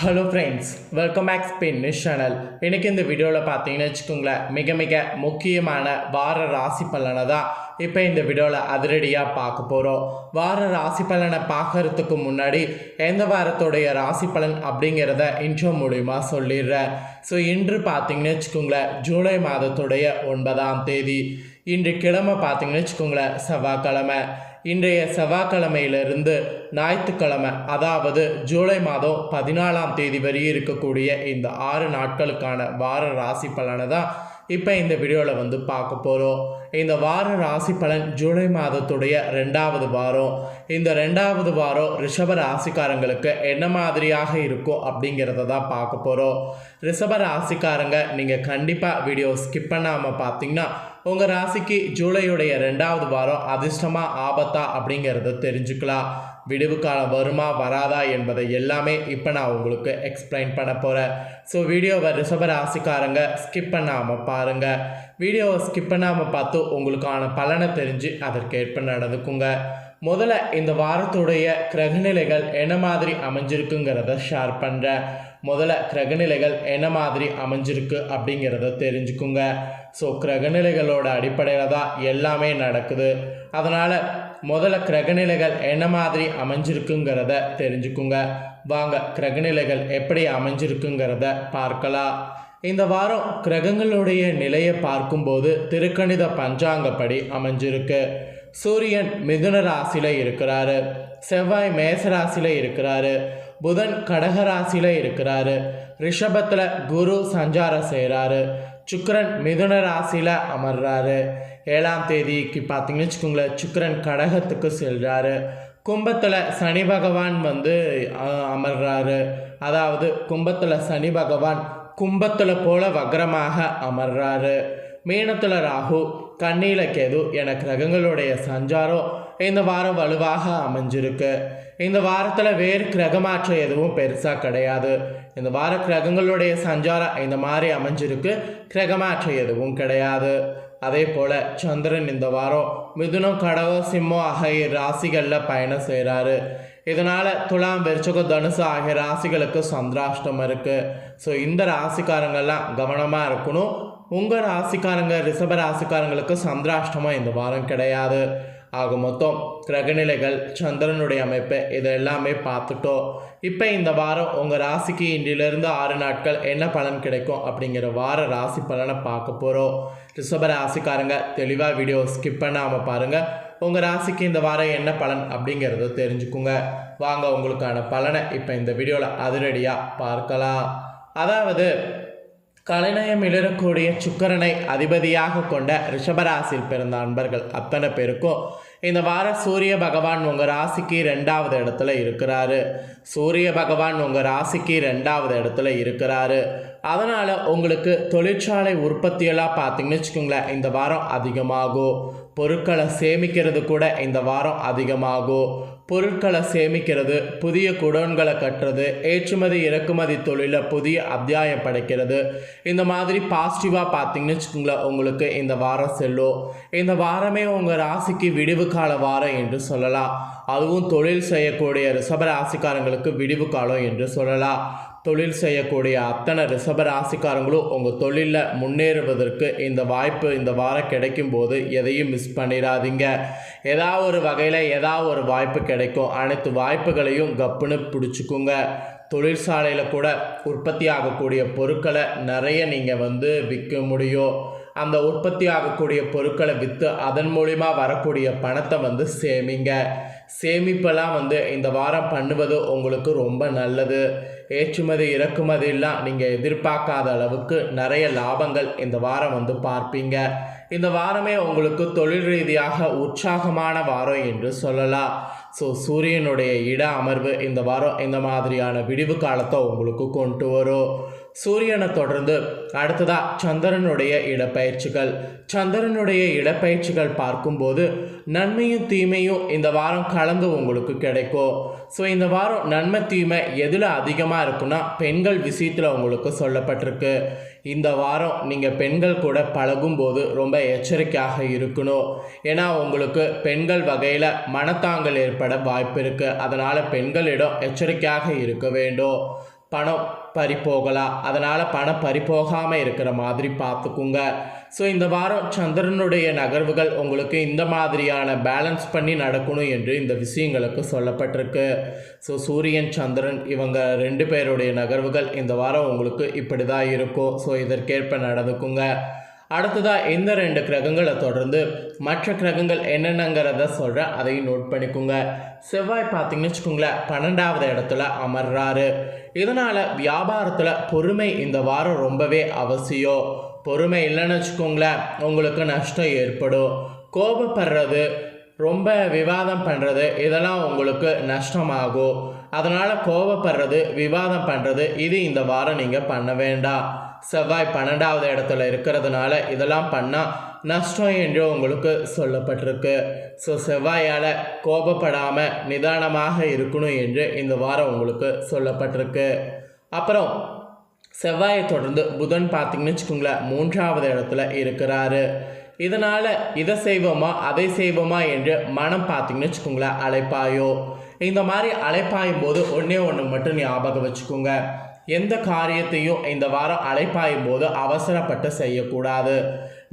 Hello friends welcome back spin news channel இன்றைக்கி இந்த வீடியோவில் பார்த்தீங்கன்னு வச்சுக்கோங்களேன் மிக மிக முக்கியமான வார ராசி பலனை தான் இப்போ இந்த வீடியோவில் அதிரடியாக பார்க்க போகிறோம் வார ராசி பலனை பார்க்கறதுக்கு முன்னாடி எந்த வாரத்துடைய ராசி பலன் அப்படிங்கிறத இன்ட்ரோ மூலிமா சொல்லிடுறேன். ஸோ இன்று பார்த்தீங்கன்னு வச்சுக்கோங்களேன் ஜூலை மாதத்துடைய ஒன்பதாம் தேதி. இன்று கிழமை பார்த்தீங்கன்னு வச்சுக்கோங்களேன் செவ்வாய்க்கிழமை. இன்றைய செவ்வாய்க்கிழமையிலிருந்து ஞாயிற்றுக்கிழமை அதாவது ஜூலை மாதம் பதினாலாம் தேதி வரை இருக்கக்கூடிய இந்த ஆறு நாட்களுக்கான வார ராசி பலனை தான் இப்போ இந்த வீடியோவில் வந்து பார்க்க போகிறோம் இந்த வார ராசி பலன் ஜூலை மாதத்துடைய ரெண்டாவது வாரம். இந்த ரெண்டாவது வாரம் ரிஷப ராசிக்காரங்களுக்கு என்ன மாதிரியாக இருக்கும் அப்படிங்கிறத தான் பார்க்க போகிறோம் ரிஷப ராசிக்காரங்க நீங்கள் கண்டிப்பாக வீடியோ ஸ்கிப் பண்ணாமல் பார்த்தீங்கன்னா உங்கள் ராசிக்கு ஜூலையுடைய ரெண்டாவது வாரம் அதிர்ஷ்டமா ஆபத்தா அப்படிங்கிறத தெரிஞ்சுக்கலாம். விடுவு காலம் வருமா வராதா என்பதை எல்லாமே இப்போ நான் உங்களுக்கு எக்ஸ்பிளைன் பண்ண போகிறேன் ஸோ வீடியோவை ரிஷப ராசிக்காரங்க ஸ்கிப் பண்ணாமல் பாருங்கள் வீடியோவை ஸ்கிப் பண்ணாமல் பார்த்து உங்களுக்கான பலனை தெரிஞ்சு அதற்கேற்ப நடந்துக்குங்க. முதல்ல இந்த வாரத்துடைய கிரகநிலைகள் என்ன மாதிரி அமைஞ்சிருக்குங்கிறத ஷேர் பண்ணுறேன் முதல்ல கிரகநிலைகள் என்ன மாதிரி அமைஞ்சிருக்கு அப்படிங்கிறத தெரிஞ்சுக்குங்க. ஸோ கிரகநிலைகளோட அடிப்படையில் தான் எல்லாமே நடக்குது. அதனால் முதல்ல கிரகநிலைகள் என்ன மாதிரி அமைஞ்சிருக்குங்கிறத தெரிஞ்சுக்குங்க. வாங்க கிரகநிலைகள் எப்படி அமைஞ்சிருக்குங்கிறத பார்க்கலாம். இந்த வாரம் கிரகங்களுடைய நிலையை பார்க்கும்போது திருக்கணித பஞ்சாங்கப்படி அமைஞ்சிருக்கு. சூரியன் மிதுன ராசியில் இருக்கிறாரு. செவ்வாய் மேச ராசியில் இருக்கிறாரு. புதன் கடக ராசியில் இருக்கிறாரு. ரிஷபத்தில் குரு சஞ்சாரம் செய்கிறாரு சுக்கரன் மிதுன ராசியில் அமர்றாரு. ஏழாம் தேதிக்கு பார்த்தீங்கன்னு வச்சுக்கோங்களேன் சுக்கரன் கடகத்துக்கு செல்கிறாரு கும்பத்தில் சனி பகவான் வந்து அமர்றாரு. அதாவது கும்பத்தில் சனி பகவான் கும்பத்தில் போல வக்ரமாக அமர்றாரு. மீனத்தில் ராகு கண்ணியில் கேது என கிரகங்களுடைய சஞ்சாரம் இந்த வாரம் வலுவாக அமைஞ்சிருக்கு. இந்த வாரத்தில் வேறு கிரகமாற்றம் எதுவும் பெருசாக கிடையாது. இந்த வார கிரகங்களுடைய சஞ்சாரம் இந்த மாதிரி அமைஞ்சிருக்கு. கிரகமாற்றம் எதுவும் கிடையாது. அதே போல் சந்திரன் இந்த வாரம் மிதுனம் கடகம் சிம்மம் ஆகிய ராசிகளில் பயணம் செய்கிறாரு இதனால் துலாம் விருச்சகம் தனுசு ஆகிய ராசிகளுக்கு சந்திராஷ்டம் இருக்குது ஸோ இந்த ராசிக்காரங்கெல்லாம் கவனமாக இருக்கணும். உங்கள் ராசிக்காரங்க ரிஷப ராசிக்காரங்களுக்கு சந்திராஷ்டமாக இந்த வாரம் கிடையாது. ஆக மொத்தம் கிரகநிலைகள் சந்திரனுடைய அமைப்பு இது எல்லாமே பார்த்துட்டோம். இப்போ இந்த வாரம் உங்கள் ராசிக்கு இன்றிலிருந்து ஆறு நாட்கள் என்ன பலன் கிடைக்கும் அப்படிங்கிற வார ராசி பலனை பார்க்க போகிறோம் ரிஷப ராசிக்காரங்க தெளிவாக வீடியோ ஸ்கிப் பண்ணாமல் பாருங்கள் உங்கள் ராசிக்கு இந்த வாரம் என்ன பலன் அப்படிங்கிறத தெரிஞ்சுக்குங்க. வாங்க உங்களுக்கான பலனை இப்போ இந்த வீடியோவில் அதிரடியாக பார்க்கலாம். அதாவது கலைநயம் இழக்கூடிய சுக்கரனை அதிபதியாக கொண்ட ரிஷபராசியில் பிறந்த அன்பர்கள் அத்தனை பேருக்கும் இந்த வாரம் சூரிய பகவான் உங்கள் ராசிக்கு ரெண்டாவது இடத்துல இருக்கிறாரு. சூரிய பகவான் உங்கள் ராசிக்கு ரெண்டாவது இடத்துல இருக்கிறாரு. அதனால் உங்களுக்கு தொழிற்சாலை உற்பத்தியெல்லாம் பார்த்தீங்கன்னு வச்சுக்கோங்களேன் இந்த வாரம் அதிகமாகும். பொருட்களை சேமிக்கிறது கூட இந்த வாரம் அதிகமாகும். பொருட்களை சேமிக்கிறது புதிய குடோன்களை கட்டுறது ஏற்றுமதி இறக்குமதி தொழிலில் புதிய அத்தியாயம் படைக்கிறது. இந்த மாதிரி பாசிட்டிவாக பார்த்தீங்கன்னு வச்சுக்கோங்களேன் உங்களுக்கு இந்த வாரம் செல்லும். இந்த வாரமே உங்கள் ராசிக்கு விடிவு கால வாரம் என்று சொல்லலாம். அதுவும் தொழில் செய்யக்கூடிய ரிஷப ராசிக்காரங்களுக்கு விடிவு காலம் என்று சொல்லலாம். தொழில் செய்யக்கூடிய அத்தனை ரிஷப ராசிக்காரங்களும் உங்கள் தொழிலில் முன்னேறுவதற்கு இந்த வாய்ப்பு இந்த வாரம் கிடைக்கும் போது எதையும் மிஸ் பண்ணிடாதீங்க. ஏதாவது ஒரு வகையில் ஏதாவது ஒரு வாய்ப்பு கிடைக்கும். அனைத்து வாய்ப்புகளையும் கப்புன்னு பிடிச்சிக்குங்க. தொழிற்சாலையில் கூட உற்பத்தி ஆகக்கூடிய பொருட்களை நிறைய நீங்கள் வந்து விற்க முடியும். அந்த உற்பத்தி ஆகக்கூடிய பொருட்களை விற்று அதன் மூலிமா வரக்கூடிய பணத்தை வந்து சேமிங்க. சேமிப்பெல்லாம் வந்து இந்த வாரம் பண்ணுவது உங்களுக்கு ரொம்ப நல்லது. ஏற்றுமதி இறக்குமதியெல்லாம் நீங்கள் எதிர்பார்க்காத அளவுக்கு நிறைய லாபங்கள் இந்த வாரம் வந்து பார்ப்பீங்க. இந்த வாரமே உங்களுக்கு தொழில் ரீதியாக உற்சாகமான வாரம் என்று சொல்லலாம். ஸோ சூரியனுடைய இட அமர்வு இந்த வாரம் இந்த மாதிரியான விடிவு காலத்தை உங்களுக்கு கொண்டு வரும். சூரியனை தொடர்ந்து அடுத்ததாக சந்திரனுடைய இடப்பெயர்ச்சிகள் சந்திரனுடைய இடப்பெயர்ச்சிகள் பார்க்கும்போது நன்மையும் தீமையும் இந்த வாரம் கலந்து உங்களுக்கு கிடைக்கும். ஸோ இந்த வாரம் நன்மை தீமை எதில் அதிகமாக இருக்குன்னா பெண்கள் விஷயத்தில் உங்களுக்கு சொல்லப்பட்டிருக்கு. இந்த வாரம் நீங்கள் பெண்கள் கூட பழகும்போது ரொம்ப எச்சரிக்கையாக இருக்கணும். ஏன்னா உங்களுக்கு பெண்கள் வகையில் மனத்தாங்கல் ஏற்பட வாய்ப்பு இருக்குது அதனால் பெண்களிடம் எச்சரிக்கையாக இருக்க வேண்டும். பணம் பறி போகலாம் அதனால் பணம் பறி போகாமல் இருக்கிற மாதிரி பார்த்துக்குங்க ஸோ இந்த வாரம் சந்திரனுடைய நகர்வுகள் உங்களுக்கு இந்த மாதிரியான பேலன்ஸ் பண்ணி நடக்கணும் என்று இந்த விஷயங்களுக்கு சொல்லப்பட்டிருக்கு. ஸோ சூரியன் சந்திரன் இவங்க ரெண்டு பேருடைய நகர்வுகள் இந்த வாரம் உங்களுக்கு இப்படி தான் இருக்கும். ஸோ இதற்கேற்ப நடந்துக்குங்க. அடுத்ததாக இந்த ரெண்டு கிரகங்களை தொடர்ந்து மற்ற கிரகங்கள் என்னென்னங்கிறத சொல்கிறேன் அதையும் நோட் பண்ணிக்கோங்க. செவ்வாய் பார்த்தீங்கன்னு வச்சுக்கோங்களேன் பன்னெண்டாவது இடத்துல அமர்றாரு. இதனால் வியாபாரத்தில் பொறுமை இந்த வாரம் ரொம்பவே அவசியம். பொறுமை இல்லைன்னு வச்சுக்கோங்களேன் உங்களுக்கு நஷ்டம் ஏற்படும். கோபப்படுறது ரொம்ப விவாதம் பண்ணுறது இதெல்லாம் உங்களுக்கு நஷ்டமாகும். அதனால் கோபப்படுறது விவாதம் பண்ணுறது இது இந்த வாரம் நீங்கள் பண்ண வேண்டாம். செவ்வாய் பன்னெண்டாவது இடத்துல இருக்கிறதுனால இதெல்லாம் பண்ணால் நஷ்டம் என்று உங்களுக்கு சொல்லப்பட்டிருக்கு. ஸோ செவ்வாயால் கோபப்படாமல் நிதானமாக இருக்கணும் என்று இந்த வாரம் உங்களுக்கு சொல்லப்பட்டிருக்கு. அப்புறம் செவ்வாயை தொடர்ந்து புதன் பார்த்திங்கன்னு வச்சுக்கோங்களேன் மூன்றாவது இடத்துல இருக்கிறாரு. இதனால் இதை செய்வோமா அதை செய்வோமா என்று மனம் பார்த்திங்கன்னு வச்சுக்கோங்களேன் அலைப்பாயோ. இந்த மாதிரி அலைப்பாயும் போது ஒன்றே ஒன்று மட்டும் ஞாபகம் வச்சுக்கோங்க. எந்த காரியத்தையும் இந்த வாரம் அழைப்பாயும் போது அவசரப்பட்டு செய்யக்கூடாது.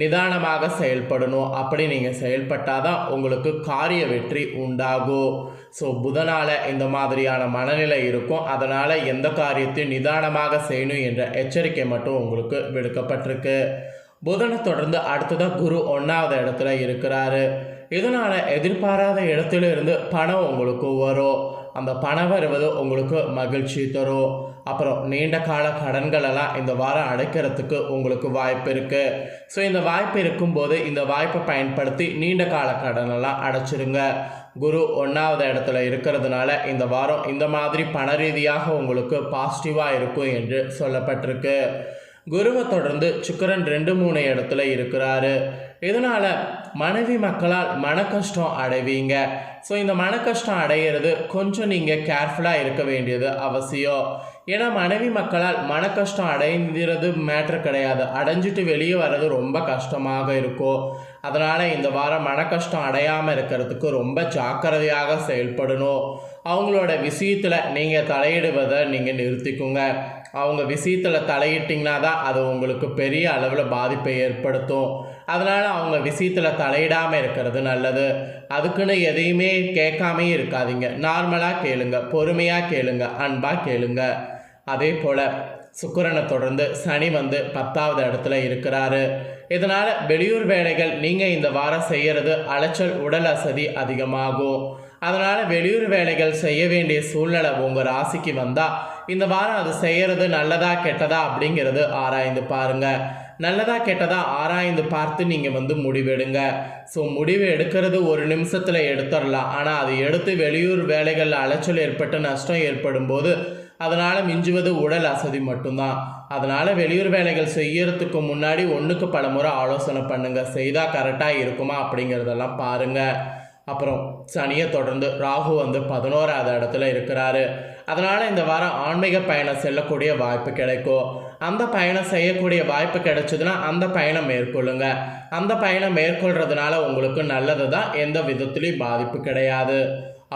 நிதானமாக செயல்படணும். அப்படி நீங்கள் செயல்பட்டால் தான் உங்களுக்கு காரிய வெற்றி உண்டாகும் ஸோ புதனால் இந்த மாதிரியான மனநிலை இருக்கும். அதனால் எந்த காரியத்தையும் நிதானமாக செய்யணும் என்ற எச்சரிக்கை மட்டும் உங்களுக்கு விடுக்கப்பட்டிருக்கு. புதனை தொடர்ந்து அடுத்ததாக குரு ஒன்றாவது இடத்துல இருக்கிறாரு. இதனால் எதிர்பாராத இடத்துல இருந்து பணம் உங்களுக்கு வரும். அந்த பணம் வருவது உங்களுக்கு மகிழ்ச்சி தரும். அப்புறம் நீண்ட கால கடன்களெல்லாம் இந்த வாரம் அடைக்கிறதுக்கு உங்களுக்கு வாய்ப்பு இருக்குது ஸோ இந்த வாய்ப்பு இருக்கும்போது இந்த வாய்ப்பை பயன்படுத்தி நீண்ட கால கடனெல்லாம் அடைச்சிருங்க. குரு ஒன்றாவது இடத்துல இருக்கிறதுனால இந்த வாரம் இந்த மாதிரி பண ரீதியாக உங்களுக்கு பாசிட்டிவாக இருக்கும் என்று சொல்லப்பட்டிருக்கு. குருவை தொடர்ந்து சுக்கிரன் ரெண்டு மூணு இடத்துல இருக்கிறாரு. இதனால் மனைவி மக்களால் மன கஷ்டம் அடைவீங்க. ஸோ இந்த மன கஷ்டம் அடையிறது கொஞ்சம் நீங்கள் கேர்ஃபுல்லாக இருக்க வேண்டியது அவசியம். ஏன்னா மனைவி மக்களால் மன கஷ்டம் அடைஞ்சிறது மேட்ரு கிடையாது. அடைஞ்சிட்டு வெளியே வர்றது ரொம்ப கஷ்டமாக இருக்கும். அதனால் இந்த வாரம் மன கஷ்டம் அடையாமல் இருக்கிறதுக்கு ரொம்ப ஜாக்கிரதையாக செயல்படணும். அவங்களோட விஷயத்தில் நீங்கள் தலையிடுவதை நீங்கள் நிறுத்திக்குங்க. அவங்க விஷயத்தில் தலையிட்டிங்கன்னா தான் அது உங்களுக்கு பெரிய அளவில் பாதிப்பை ஏற்படுத்தும். அதனால் அவங்க விஷயத்தில் தலையிடாமல் இருக்கிறது நல்லது. அதுக்குன்னு எதையுமே கேட்காமே இருக்காதீங்க. நார்மலாக கேளுங்க. பொறுமையாக கேளுங்க. அன்பாக கேளுங்க. அதே போல் சுக்கரனை தொடர்ந்து சனி வந்து பத்தாவது இடத்துல இருக்கிறாரு. இதனால் வெளியூர் வேலைகள் நீங்கள் இந்த வாரம் செய்கிறது அலைச்சல் உடல் அசதி அதிகமாகும். அதனால் வெளியூர் வேலைகள் செய்ய வேண்டிய சூழ்நிலை உங்கள் ராசிக்கு வந்தால் இந்த வாரம் அது செய்கிறது நல்லதா கெட்டதா அப்படிங்கிறது ஆராய்ந்து பாருங்கள் நல்லதா கெட்டதா ஆராய்ந்து பார்த்து நீங்கள் வந்து முடிவெடுங்க. ஸோ முடிவு எடுக்கிறது ஒரு நிமிஷத்தில் எடுத்துடலாம் ஆனால் அது எடுத்து வெளியூர் வேலைகளில் அலைச்சல் ஏற்பட்டு நஷ்டம் ஏற்படும் போது அதனால் மிஞ்சுவது உடல் அசதி மட்டும்தான். அதனால் வெளியூர் வேலைகள் செய்யறதுக்கு முன்னாடி ஒன்றுக்கு பல முறை ஆலோசனை பண்ணுங்கள் செய்தால் கரெக்டாக இருக்குமா அப்படிங்கிறதெல்லாம் பாருங்கள் அப்புறம் சனியை தொடர்ந்து ராகு வந்து பதினோராவது இடத்துல இருக்கிறாரு. அதனால் இந்த வாரம் ஆன்மீக பயணம் செல்லக்கூடிய வாய்ப்பு கிடைக்கும். அந்த பயணம் செய்யக்கூடிய வாய்ப்பு கிடைச்சதுன்னா அந்த பயணம் மேற்கொள்ளுங்க. அந்த பயணம் மேற்கொள்றதுனால உங்களுக்கு நல்லது தான் எந்த விதத்துலேயும் பாதிப்பு கிடையாது.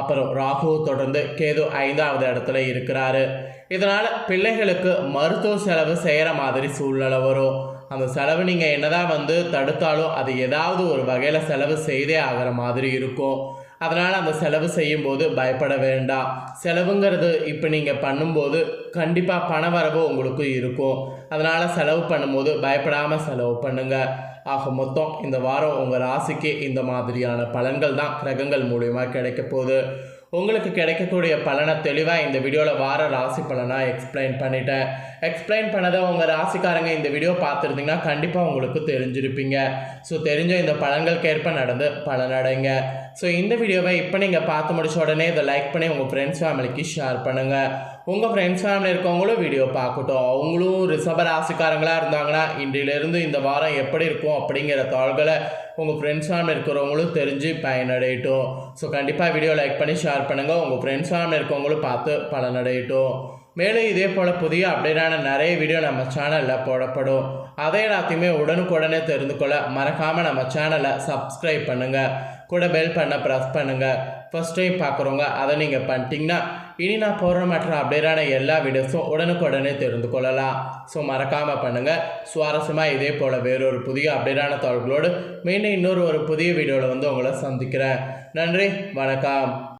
அப்புறம் ராகு தொடர்ந்து கேது ஐந்தாவது இடத்துல இருக்கிறாரு. இதனால் பிள்ளைகளுக்கு மருத்துவ செலவு செய்கிற மாதிரி சூழ்நிலை வரும். அந்த செலவு நீங்கள் என்னதான் வந்து தடுத்தாலும் அது ஏதாவது ஒரு வகையில் செலவு செய்தே ஆகிற மாதிரி இருக்கும். அதனால் அந்த செலவு செய்யும்போது பயப்பட வேண்டாம் செலவுங்கிறது இப்போ நீங்கள் பண்ணும்போது கண்டிப்பாக பண வரவு உங்களுக்கு இருக்கும். அதனால் செலவு பண்ணும்போது பயப்படாமல் செலவு பண்ணுங்கள் ஆக மொத்தம் இந்த வாரம் உங்கள் ராசிக்கு இந்த மாதிரியான பலன்கள் தான் கிரகங்கள் மூலிமா கிடைக்க போகுது. உங்களுக்கு கிடைக்கக்கூடிய பலனை தெளிவாக இந்த வீடியோவில் வார ராசி பலனாக எக்ஸ்பிளைன் பண்ணிட்டேன். எக்ஸ்பிளைன் பண்ணதை உங்கள் ராசிக்காரங்க இந்த வீடியோ பார்த்துருந்தீங்கன்னா கண்டிப்பாக உங்களுக்கு தெரிஞ்சிருப்பீங்க. ஸோ தெரிஞ்ச இந்த பலன்களுக்கேற்ப நடந்து பலனடைங்க. ஸோ இந்த வீடியோவை இப்போ நீங்கள் பார்த்து முடிச்ச உடனே இதை லைக் பண்ணி உங்கள் ஃப்ரெண்ட்ஸ் ஃபேமிலிக்கு ஷேர் பண்ணுங்கள் உங்கள் ஃப்ரெண்ட்ஸ் ஃபேமிலி இருக்கவங்களும் வீடியோ பார்க்கட்டும். அவங்களும் ரிஷப ராசிக்காரங்களாக இருந்தாங்கன்னா இன்றையிலேருந்து இந்த வாரம் எப்படி இருக்கும் அப்படிங்கிற தாள்களை உங்கள் ஃப்ரெண்ட்ஸ் ஃபேமிலி இருக்கிறவங்களும் தெரிஞ்சு பயனடையட்டும். ஸோ கண்டிப்பாக வீடியோ லைக் பண்ணி ஷேர் பண்ணுங்கள் உங்கள் ஃப்ரெண்ட்ஸ் ஃபேமிலி இருக்கவங்களும் பார்த்து பலனடையட்டும். மேலும் இதே போல் புதிய அப்டேட்டான நிறைய வீடியோ நம்ம சேனலில் போடப்படும். அதை எல்லாத்தையுமே உடனுக்குடனே தெரிந்து கொள்ள மறக்காமல் நம்ம சேனலை சப்ஸ்கிரைப் பண்ணுங்கள் கூட பெல் பண்ண ப்ரெஸ் பண்ணுங்கள் ஃபஸ்ட் டைம் பார்க்குறவங்க அதை நீங்கள் பண்ணிட்டீங்கன்னா இனி நான் போடுற மற்ற அப்டேட்டான எல்லா வீடியோஸும் உடனுக்குடனே தெரிந்து கொள்ளலாம். ஸோ மறக்காமல் பண்ணுங்கள் சுவாரஸ்யமாக இதே போல் வேறொரு புதிய அப்டேட்டான தகவல்களோடு மீண்டும் இன்னொரு ஒரு புதிய வீடியோவில் வந்து உங்களை சந்திக்கிறேன். நன்றி வணக்கம்.